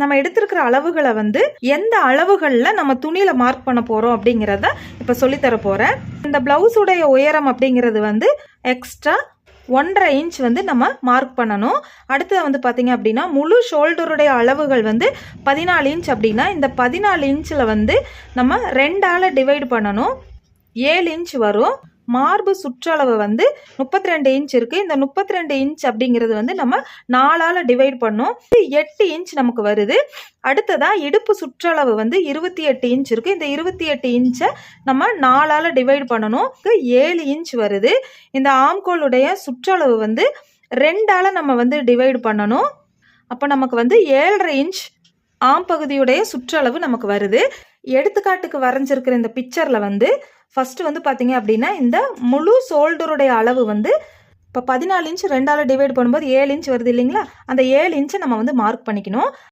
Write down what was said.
நம்ம எடுத்திருக்கிற அளவுகளை வந்து எந்த அளவுகளில் நம்ம துணியில் மார்க் பண்ண போகிறோம் அப்படிங்கிறத இப்போ சொல்லித்தர போகிறேன் இந்த ப்ளவுஸுடைய உயரம் அப்படிங்கிறது வந்து எக்ஸ்ட்ரா ஒன்றரை இன்ச் வந்து நம்ம மார்க் பண்ணணும். அடுத்தது வந்து பார்த்திங்க அப்படின்னா முழு ஷோல்டருடைய அளவுகள் வந்து பதினாலு இன்ச் அப்படின்னா இந்த பதினாலு இன்ச்சில் வந்து நம்ம ரெண்டால் டிவைட் பண்ணணும். ஏழு இன்ச் வரும். மார்பு சுற்றளவு வந்து முப்பத்தி ரெண்டு இன்ச் இருக்குது இந்த முப்பத்தி ரெண்டு இன்ச் அப்படிங்கிறது வந்து நம்ம நாலால் டிவைட் பண்ணோம். இது எட்டு இன்ச் நமக்கு வருது. அடுத்ததாக இடுப்பு சுற்றளவு வந்து இருபத்தி எட்டு இன்ச் இருக்குது இந்த இருபத்தி எட்டு இன்ச்சை நம்ம நாலால் டிவைட் பண்ணணும். ஏழு இன்ச் வருது. இந்த ஆம்கோளுடைய சுற்றளவு வந்து ரெண்டால் நம்ம வந்து டிவைட் பண்ணணும். அப்போ நமக்கு வந்து ஏழரை இன்ச் ஆம் பகுதியுடைய சுற்றளவு நமக்கு வருது. எடுத்துக்காட்டுக்கு வரைஞ்சிருக்கிற இந்த பிக்சரில் வந்து ஃபஸ்ட்டு வந்து பார்த்தீங்க அப்படின்னா இந்த முழு ஷோல்டருடைய அளவு வந்து இப்போ பதினாலு இன்ச் ரெண்டால் டிவைட் பண்ணும்போது ஏழு இன்ச் வருது இல்லைங்களா? அந்த ஏழு இன்ச்சை நம்ம வந்து மார்க் பண்ணிக்கணும்.